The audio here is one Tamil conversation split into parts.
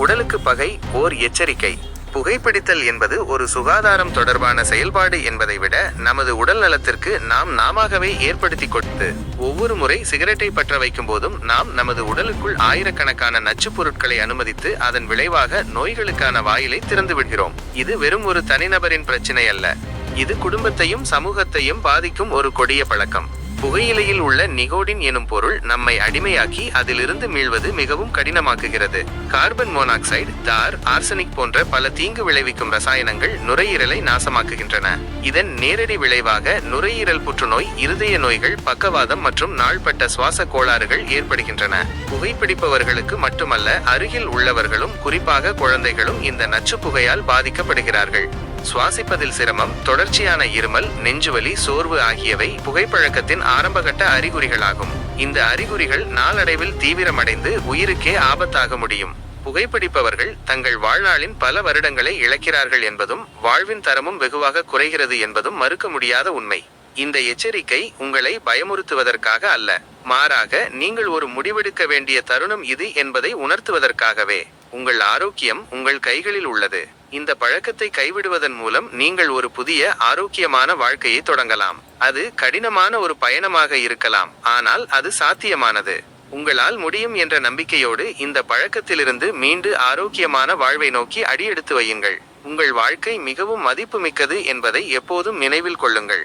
உடலுக்கு பகை ஓர் எச்சரிக்கை. புகைப்பிடித்தல் என்பது ஒரு சுகாதாரம் தொடர்பான செயல்பாடு என்பதை விட நமது உடல் நலத்திற்கு நாம் நாமாகவே ஏற்படுத்தி கொடுத்து ஒவ்வொரு முறை சிகரெட்டை பற்ற வைக்கும் போதும் நாம் நமது உடலுக்குள் ஆயிரக்கணக்கான நச்சுப் பொருட்களை அனுமதித்து அதன் விளைவாக நோய்களுக்கான வாயிலை திறந்து விடுகிறோம். இது வெறும் ஒரு தனிநபரின் பிரச்சினை அல்ல. இது குடும்பத்தையும் சமூகத்தையும் பாதிக்கும் ஒரு கொடிய பழக்கம். புகையிலையில் உள்ள நிகோடின் எனும் பொருள் நம்மை அடிமையாக்கி அதிலிருந்து மீள்வது மிகவும் கடினமாக்குகிறது. கார்பன் மோனாக்சைடு தார் ஆர்சனிக் போன்ற பல தீங்கு விளைவிக்கும் ரசாயனங்கள் நுரையீரலை நாசமாக்குகின்றன. இதன் நேரடி விளைவாக நுரையீரல் புற்றுநோய் இருதய நோய்கள் பக்கவாதம் மற்றும் நாள்பட்ட சுவாச கோளாறுகள் ஏற்படுகின்றன. புகைப்பிடிப்பவர்களுக்கு மட்டுமல்ல அருகில் உள்ளவர்களும் குறிப்பாக குழந்தைகளும் இந்த நச்சு புகையால் பாதிக்கப்படுகிறார்கள். சுவாசிப்பதில் சிரமம் தொடர்ச்சியான இருமல் நெஞ்சுவலி சோர்வு ஆகியவை புகைப்பழக்கத்தின் ஆரம்பகட்ட அறிகுறிகளாகும். இந்த அறிகுறிகள் நாளடைவில் தீவிரமடைந்து உயிருக்கே ஆபத்தாக முடியும். புகைப்பிடிப்பவர்கள் தங்கள் வாழ்நாளின் பல வருடங்களை இழக்கிறார்கள் என்பதும் வாழ்வின் தரமும் வெகுவாக குறைகிறது என்பதும் மறுக்க முடியாத உண்மை. இந்த எச்சரிக்கை உங்களை பயமுறுத்துவதற்காக அல்ல. மாறாக நீங்கள் ஒரு முடிவெடுக்க வேண்டிய தருணம் இது என்பதை உணர்த்துவதற்காகவே. உங்கள் ஆரோக்கியம் உங்கள் கைகளில் உள்ளது. இந்த பழக்கத்தை கைவிடுவதன் மூலம் நீங்கள் ஒரு புதிய ஆரோக்கியமான வாழ்க்கையை தொடங்கலாம். அது கடினமான ஒரு பயணமாக இருக்கலாம். ஆனால் அது சாத்தியமானது. உங்களால் முடியும் என்ற நம்பிக்கையோடு இந்த பழக்கத்திலிருந்து மீண்டு ஆரோக்கியமான வாழ்வை நோக்கி அடியெடுத்து வையுங்கள். உங்கள் வாழ்க்கை மிகவும் மதிப்புமிக்கது என்பதை எப்போதும் நினைவில் கொள்ளுங்கள்.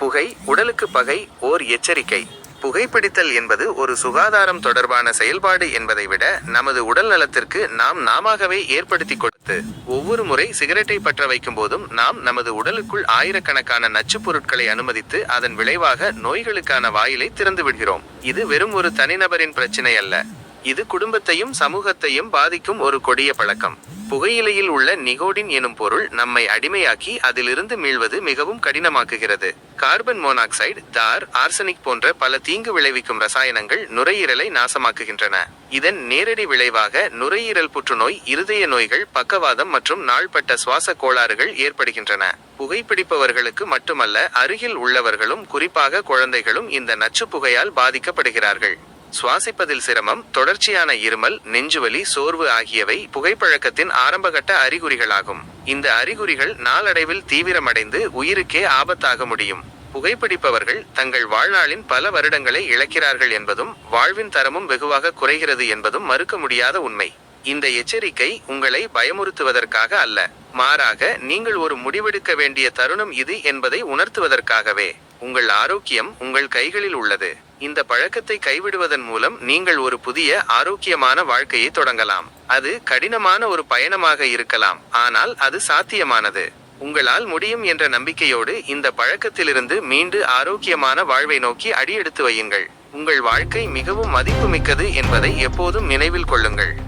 புகை உடலுக்கு பகை ஓர் எச்சரிக்கை. புகைப்பிடித்தல் என்பது ஒரு சுகாதாரம் தொடர்பான செயல்பாடு என்பதை விட நமது உடல் நலத்திற்கு நாம் நாமாகவே ஏற்படுத்தி கொடுத்து ஒவ்வொரு முறை சிகரெட்டை பற்ற வைக்கும் போதும் நாம் நமது உடலுக்குள் ஆயிரக்கணக்கான நச்சுப் பொருட்களை அனுமதித்து அதன் விளைவாக நோய்களுக்கான வாயிலை திறந்து விடுகிறோம் இது வெறும் ஒரு தனிநபரின் பிரச்சினை அல்ல. இது குடும்பத்தையும் சமூகத்தையும் பாதிக்கும் ஒரு கொடிய பழக்கம். புகையிலையில் உள்ள நிகோடின் எனும் பொருள் நம்மை அடிமையாக்கி அதிலிருந்து மீள்வது மிகவும் கடினமாக்குகிறது. கார்பன் மோனாக்சைடு தார் ஆர்சனிக் போன்ற பல தீங்கு விளைவிக்கும் ரசாயனங்கள் நுரையீரலை நாசமாக்குகின்றன. இதன் நேரடி விளைவாக நுரையீரல் புற்றுநோய் இருதய நோய்கள் பக்கவாதம் மற்றும் நாள்பட்ட சுவாச கோளாறுகள் ஏற்படுகின்றன. புகைப்பிடிப்பவர்களுக்கு மட்டுமல்ல அருகில் உள்ளவர்களும் குறிப்பாக குழந்தைகளும் இந்த நச்சு புகையால் பாதிக்கப்படுகிறார்கள். சுவாசிப்பதில் சிரமம் தொடர்ச்சியான இருமல் நெஞ்சுவலி சோர்வு ஆகியவை புகைப்பழக்கத்தின் ஆரம்பகட்ட அறிகுறிகளாகும். இந்த அறிகுறிகள் நாளடைவில் தீவிரமடைந்து உயிருக்கே ஆபத்தாக முடியும். புகைப்பிடிப்பவர்கள் தங்கள் வாழ்நாளின் பல வருடங்களை இழக்கிறார்கள் என்பதும் வாழ்வின் தரமும் வெகுவாக குறைகிறது என்பதும் மறுக்க முடியாத உண்மை. இந்த எச்சரிக்கை உங்களை பயமுறுத்துவதற்காக அல்ல. மாறாக நீங்கள் ஒரு முடிவெடுக்க வேண்டிய தருணம் இது என்பதை உணர்த்துவதற்காகவே. உங்கள் ஆரோக்கியம் உங்கள் கைகளில் உள்ளது. இந்த பழக்கத்தை கைவிடுவதன் மூலம் நீங்கள் ஒரு புதிய ஆரோக்கியமான வாழ்க்கையை தொடங்கலாம். அது கடினமான ஒரு பயணமாக இருக்கலாம். ஆனால் அது சாத்தியமானது. உங்களால் முடியும் என்ற நம்பிக்கையோடு இந்த பழக்கத்திலிருந்து மீண்டு ஆரோக்கியமான வாழ்வை நோக்கி அடியெடுத்து வையுங்கள். உங்கள் வாழ்க்கை மிகவும் மதிப்புமிக்கது என்பதை எப்போதும் நினைவில் கொள்ளுங்கள்.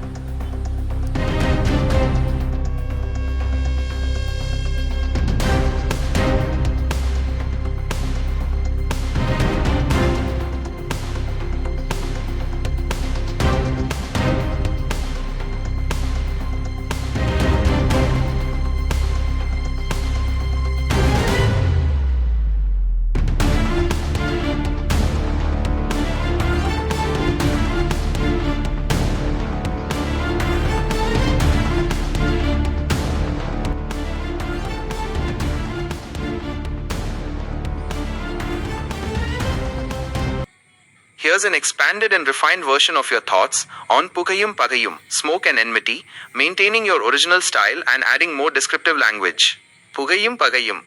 Here's an expanded and refined version of your thoughts on Pukayum Pagayum, smoke and enmity, maintaining your original style and adding more descriptive language. புகையும் பகையும்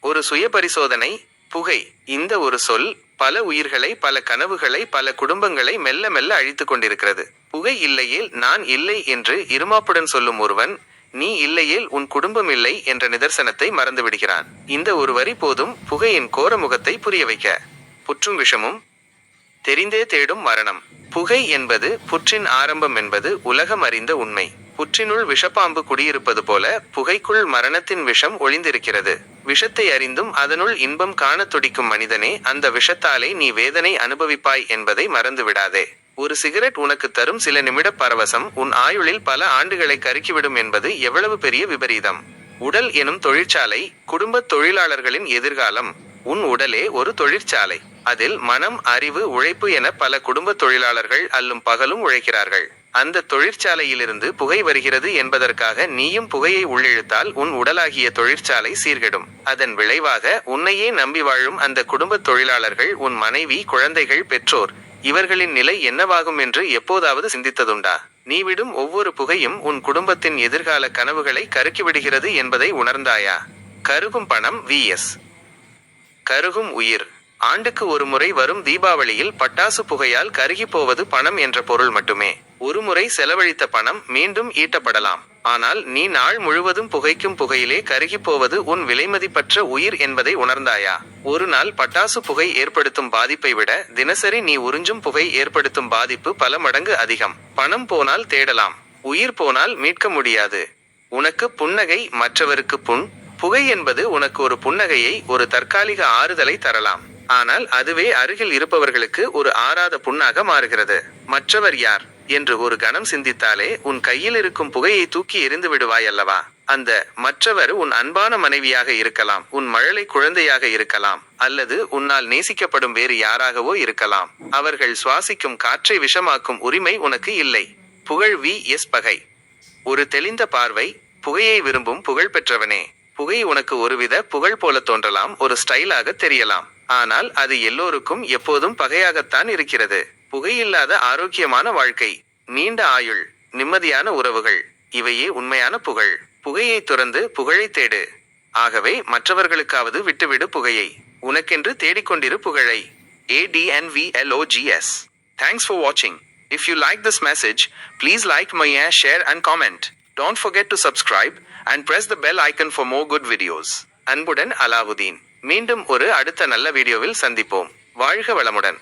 ஒரு சுய பரிசோதனை புகை இந்த ஒரு சொல் பல உயிர்களை பல கனவுகளை பல குடும்பங்களை மெல்ல மெல்ல அழித்துக் கொண்டிருக்கிறது. புகை இல்லையேல் நான் இல்லை என்று இருமாப்புடன் சொல்லும் ஒருவன் நீ இல்லையேல் உன் குடும்பம் இல்லை என்ற நிதர்சனத்தை மறந்துவிடுகிறான். இந்த ஒரு வரி போதும் புகையின் கோர முகத்தை புரிய வைக்க. புற்றும் விஷமும் தெரிந்தே தேடும் மரணம். புகை என்பது புற்றின் ஆரம்பம் என்பது உலகம் அறிந்த உண்மை. புற்றினுள் விஷப்பாம்பு குடியிருப்பது போல புகைக்குள் மரணத்தின் விஷம் ஒளிந்திருக்கிறது. விஷத்தை அறிந்தும் அதனுள் இன்பம் காணத் துடிக்கும் மனிதனே அந்த விஷத்தாலே நீ வேதனை அனுபவிப்பாய் என்பதை மறந்து விடாதே ஒரு சிகரெட் உனக்கு தரும் சில நிமிட பரவசம் உன் ஆயுளில் பல ஆண்டுகளை கருக்கிவிடும் என்பது எவ்வளவு பெரிய விபரீதம். உடல் எனும் தொழிற்சாலை குடும்பத் தொழிலாளர்களின் எதிர்காலம். உன் உடலே ஒரு தொழிற்சாலை. அதில் மனம் அறிவு உழைப்பு என பல குடும்ப தொழிலாளர்கள் அல்லும் பகலும் உழைக்கிறார்கள். அந்த தொழிற்சாலையிலிருந்து புகை வருகிறது என்பதற்காக நீயும் புகையை உள்ளிழுத்தால் உன் உடலாகிய தொழிற்சாலை சீர்கெடும். அதன் விளைவாக உன்னையே நம்பி வாழும் அந்த குடும்ப தொழிலாளர்கள் உன் மனைவி குழந்தைகள் பெற்றோர் இவர்களின் நிலை என்னவாகும் என்று எப்போதாவது சிந்தித்ததுண்டா? நீ விடும் ஒவ்வொரு புகையும் உன் குடும்பத்தின் எதிர்கால கனவுகளை கருக்கிவிடுகிறது என்பதை உணர்ந்தாயா? கருகும் பணம் விஎஸ் கருகும் உயிர். ஆண்டுக்கு ஒரு முறை வரும் தீபாவளியில் பட்டாசு புகையால் கருகி போவது பணம் என்ற பொருள் மட்டுமே. ஒரு முறை செலவழித்த பணம் மீண்டும் ஈட்டப்படலாம். ஆனால் நீ நாள் முழுவதும் புகைக்கும் புகையிலே கருகி போவது உன் விலைமதிப்பற்ற உயிர் என்பதை உணர்ந்தாயா? ஒரு நாள் பட்டாசு புகை ஏற்படுத்தும் பாதிப்பை விட தினசரி நீ உறிஞ்சும் புகை ஏற்படுத்தும் பாதிப்பு பல மடங்கு அதிகம். பணம் போனால் தேடலாம். உயிர் போனால் மீட்க முடியாது. உனக்கு புன்னகை மற்றவருக்கு புண் புகை என்பது உனக்கு ஒரு புன்னகையை ஒரு தற்காலிக ஆறுதலை தரலாம். ஆனால் அதுவே அருகில் இருப்பவர்களுக்கு ஒரு ஆறாத புண்ணாக மாறுகிறது. மற்றவர் யார்? என்று ஒரு கணம் சிந்தித்தாலே உன் கையில் இருக்கும் புகையை தூக்கி எறிந்து விடுவாய் அல்லவா? அந்த மற்றவர் உன் அன்பான மனைவியாக இருக்கலாம் உன் மழலை குழந்தையாக இருக்கலாம் அல்லது உன்னால் நேசிக்கப்படும் வேறு யாராகவோ இருக்கலாம். அவர்கள் சுவாசிக்கும் காற்றை விஷமாக்கும் உரிமை உனக்கு இல்லை. புகழ் வி. எஸ். பகை. ஒரு தெளிந்த பார்வை புகையை விரும்பும் புகழ் பெற்றவனே. புகை உனக்கு ஒருவித புகழ் போல தோன்றலாம் ஒரு ஸ்டைலாக தெரியலாம். ஆனால் அது எல்லோருக்கும் எப்போதும் பகையாகத்தான் இருக்கிறது. புகையில்லாத ஆரோக்கியமான வாழ்க்கை நீண்ட ஆயுள் நிம்மதியான உறவுகள் இவையே உண்மையான புகழ். புகையை துறந்து புகழை தேடு. ஆகவே மற்றவர்களுக்காவது விட்டுவிடு புகையை. உனக்கென்று தேடிக்கொண்டிரு புகழை. ஏடிஎன்விஎல்ஓஜிஎஸ் தேங்க்ஸ் ஃபார் வாட்சிங் if you like this message please like my share and comment don't forget to subscribe and press the bell icon for more good videos அன்புடன் அலாவுதீன். மீண்டும் ஒரு அடுத்த நல்ல வீடியோவில் சந்திப்போம். வாழ்க வளமுடன்.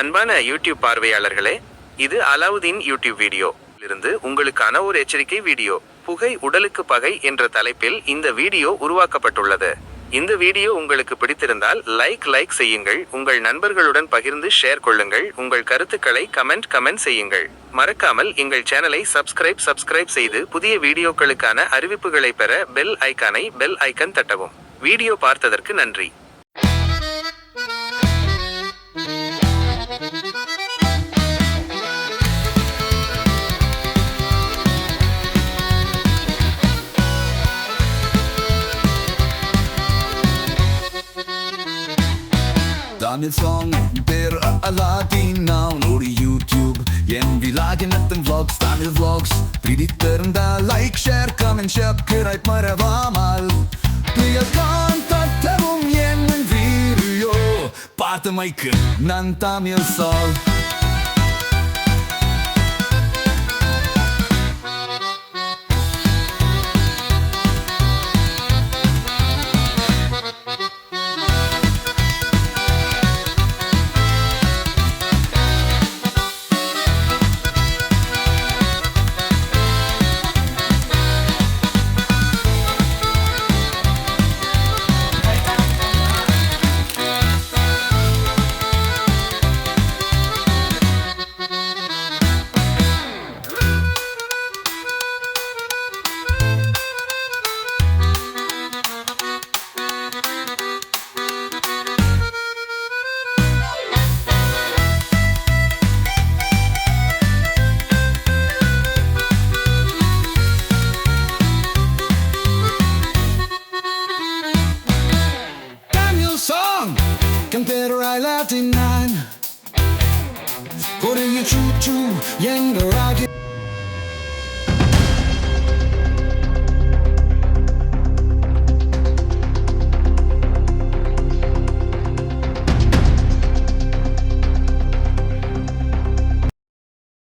அன்பான யூடியூப் பார்வையாளர்களே இது அலாவுதீன் யூடியூப் வீடியோ. இருந்து உங்களுக்கான ஒரு எச்சரிக்கை வீடியோ புகை உடலுக்கு பகை என்ற தலைப்பில் இந்த வீடியோ உருவாக்கப்பட்டுள்ளது. இந்த வீடியோ உங்களுக்கு பிடித்திருந்தால் லைக் லைக் செய்யுங்கள். உங்கள் நண்பர்களுடன் பகிர்ந்து ஷேர் கொள்ளுங்கள். உங்கள் கருத்துக்களை கமெண்ட் கமெண்ட் செய்யுங்கள். மறக்காமல் எங்கள் சேனலை சப்ஸ்கிரைப் சப்ஸ்கிரைப் செய்து புதிய வீடியோக்களுக்கான அறிவிப்புகளை பெற பெல் ஐக்கானை பெல் ஐக்கன் தட்டவும். வீடியோ பார்த்ததற்கு நன்றி. Daniel Song per Aladdin now Nur YouTube Yen vloggen at den vlogs Daniel vlogs Priditterenda like share comment share Kırayt merhaba mal Piyat kontaktavum yemen video Parte maykın nan Daniel Song Daniel you choo choo, yang the rocket.